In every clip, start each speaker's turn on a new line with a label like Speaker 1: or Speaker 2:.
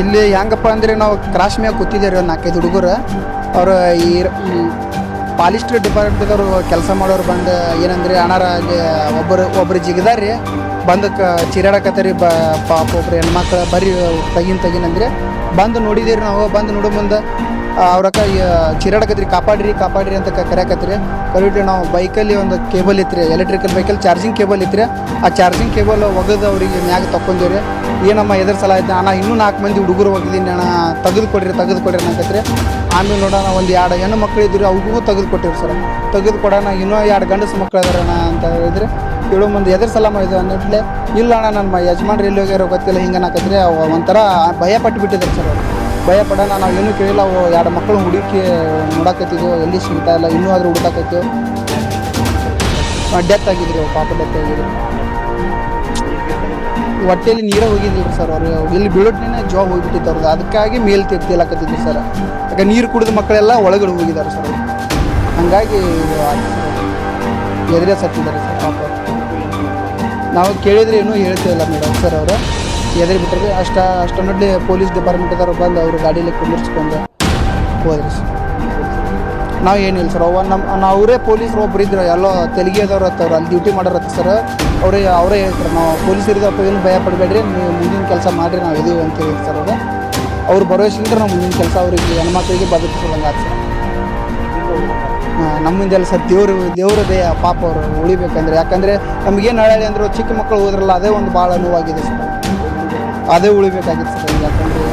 Speaker 1: ಇಲ್ಲಿ ಹೆಂಗಪ್ಪ ಅಂದ್ರೆ ನಾವು ಕ್ರಾಶ್ ಮ್ಯಾಗ ಕೂತಿದ್ದೇವೆ ಒಂದು ನಾಲ್ಕೈದು ಹುಡುಗರು. ಅವರು ಈ ಪಾಲಿಸ್ಟರ್ ಡಿಪಾರ್ಟ್ಮೆಂಟ್ದವರು ಕೆಲಸ ಮಾಡೋರು ಬಂದು ಏನಂದ್ರೆ ಅಲ್ಲಿ ಒಬ್ಬರು ಒಬ್ರು ಜಿಗದಾರಿ ಬಂದು ಕ ಚಿರಾಡಕತ್ತಾರಿ, ಬ ಪಾಪ ಒಬ್ರು ಹೆಣ್ಮಕ್ಳು ಬರೀ ತಗಿನ್ ತಗಿನಂದ್ರೆ ಬಂದು ನೋಡಿದಿರಿ ನಾವು. ಬಂದು ನೋಡೋ ಮುಂದೆ ಅವ್ರಕ್ಕ ಚಿರಾಡಕತ್ರಿ ಕಾಪಾಡ್ರಿ ಕಾಪಾಡ್ರಿ ಅಂತ ಕರೆಯಕತ್ರಿ. ಕರಿಬಿಟ್ಟು ನಾವು ಬೈಕಲ್ಲಿ ಒಂದು ಕೇಬಲ್ ಇತ್ತು ಎಲೆಕ್ಟ್ರಿಕಲ್ ಬೈಕಲ್ಲಿ ಚಾರ್ಜಿಂಗ್ ಕೇಬಲ್ ಇತ್ತು ಆ ಚಾರ್ಜಿಂಗ್ ಕೇಬಲ್ ಒಗದು ಅವ್ರಿಗೆ ಮ್ಯಾಗ ತಕ್ಕೊಂಡಿವ್ರಿ ಏನಮ್ಮ ಎದುರು ಸಲ ಆಯ್ತು ಅಣ್ಣ, ಇನ್ನೂ ನಾಲ್ಕು ಮಂದಿ ಹುಡುಗರು ಹೋಗಿದ್ದೀನಿ, ಅಣ್ಣ, ತೆಗೆದು ಕೊಡ್ರಿ ತೆಗೆದು ಕೊಡ್ರಿ ಅನ್ನಕತ್ರಿ. ಆಮೇಲೆ ನೋಡೋಣ ಒಂದು ಎರಡು ಹೆಣ್ಣು ಮಕ್ಳು ಇದ್ರಿ, ಅವ್ರಿಗೂ ತೆಗೆದು ಕೊಟ್ಟಿರಿ ಸರ್. ತೆಗೆದು ಕೊಡೋಣ, ಇನ್ನೂ ಎರಡು ಗಂಡಸು ಮಕ್ಳು ಇದಾರಣ ಅಂತ ಹೇಳಿದ್ರೆ. ಏಳು ಮಂದಿ ಎದುರು ಸಲ ಮಾಡಿದ್ವಿ ಅನ್ನಟ್ಲೆ, ಇಲ್ಲ ಅಣ್ಣ ನನ್ನ ಯಜಮಾನ್ರು ಎಲ್ಲಿ ಹೋಗ್ಯಾರೋ ಗೊತ್ತಿಲ್ಲ ಹಿಂಗೆ ಅನ್ನಕತ್ರಿ ಒಂಥರ ಭಯ ಪಟ್ಟು ಬಿಟ್ಟಿದ್ದಾರೆ ಸರ್ ಅವ್ರು. ಭಯ ಪಡೋಣ ನಾವು ಏನೂ ಕೇಳಿಲ್ಲ. ಎರಡು ಮಕ್ಕಳು ಹುಡುಕಿ ನೋಡಕತ್ತಿದ್ವು. ಎಲ್ಲಿ ಸಿಗ್ತಾ ಇಲ್ಲ, ಇನ್ನೂ ಆದರೂ ಹುಡುಕಾಕತ್ತೀವಿ ಡೆತ್ ಆಗಿದ್ರು ಪಾಪ ಡೆತ್ ಆಗಿದ್ರು ಹೊಟ್ಟೆಯಲ್ಲಿ ನೀರೇ ಹೋಗಿದ್ದಿಲ್ಲ ಸರ್ ಅವರು. ಇಲ್ಲಿ ಬೀಳೋಟ್ನೇ ಜಾಬ್ ಹೋಗಿಬಿಟ್ಟಿತ್ತು ಅವ್ರದ್ದು. ಅದಕ್ಕಾಗಿ ಮೇಲ್ ತಿರ್ತಿಲಕತ್ತಿದ್ವಿ ಸರ್. ಯಾಕೆ ನೀರು ಕುಡಿದ ಮಕ್ಕಳೆಲ್ಲ ಒಳಗಡೆ ಹೋಗಿದ್ದಾರೆ ಸರ್. ಹಂಗಾಗಿ. ಎದುರೇ ಸತ್ತಿದ್ದಾರೆ ಸರ್ ಪಾಪ. ನಾವು ಕೇಳಿದರೆ ಏನೂ ಹೇಳ್ತಿಲ್ಲ ಮೇಡಮ್ ಸರ್ ಅವರು. ಎದುರು ಬಿಟ್ಟರೆ ಅಷ್ಟ ನೋಡಿ ಪೊಲೀಸ್ ಡಿಪಾರ್ಟ್ಮೆಂಟ್ದವ್ರು ಬಂದು ಅವರು ಗಾಡೀಲಿ ಕುಂದಿರ್ಸ್ಕೊಂಡು ಹೋದ್ರಿ ಸರ್. ನಾವು ಏನಿಲ್ಲ ಸರ್. ಅವ ನಮ್ಮ ಅವರೇ ಪೊಲೀಸರು ಒಬ್ರು ಇದ್ರು. ಎಲ್ಲೋ ತೆಲಿಗೆದವ್ರು ಹತ್ತವ್ರು ಅಲ್ಲಿ ಡ್ಯೂಟಿ ಮಾಡೋರತ್ತ ಸರ್. ಅವರೇ ಅವರೇ ಹೇಳ್ತಾರೆ, ನಾವು ಪೊಲೀಸ್ ಇರಿದಪ್ಪ, ಏನು ಭಯ ಪಡಬೇಡ್ರಿ. ನೀವು ಮುಂದಿನ ಕೆಲಸ ಮಾಡಿರಿ, ನಾವು ಇದೀವಿ ಅಂತ ಹೇಳಿ ಸರ್ ಅವರು. ಅವ್ರು ಭರವಸೆಯಿಂದ ನಾವು ಮುಂದಿನ ಕೆಲಸ ಅವರಿಗೆ, ಹೆಣ್ಮಕ್ಳಿಗೆ ಬದುಕಿಸೋದಂಗೆ ಆಯ್ತು ಸರ್. ಹಾಂ ನಮ್ಮಿಂದೆಲ್ಲ ಸರ್. ದೇವರು ದೇವ್ರದೇ ಪಾಪ ಅವರು ಉಳಿಬೇಕಂದ್ರೆ. ಯಾಕಂದರೆ ನಮಗೇನು ಹೇಳಿ ಅಂದ್ರೆ ಚಿಕ್ಕ ಮಕ್ಕಳು ಹೋದ್ರಲ್ಲ, ಅದೇ ಒಂದು ಭಾಳ ನೋವಾಗಿದೆ ಸರ್. ಅದೇ ಉಳಿಬೇಕಾಗಿತ್ತು ಸರ್ ಯಾಕಂದರೆ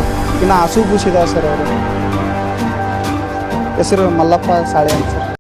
Speaker 1: ಇನ್ನು ಹಸು ಸರ್ ಅವರು. ಹೆಸರು ಮಲ್ಲಪ್ಪ ಸಾಳೆ ಅಂತ ಸರ್.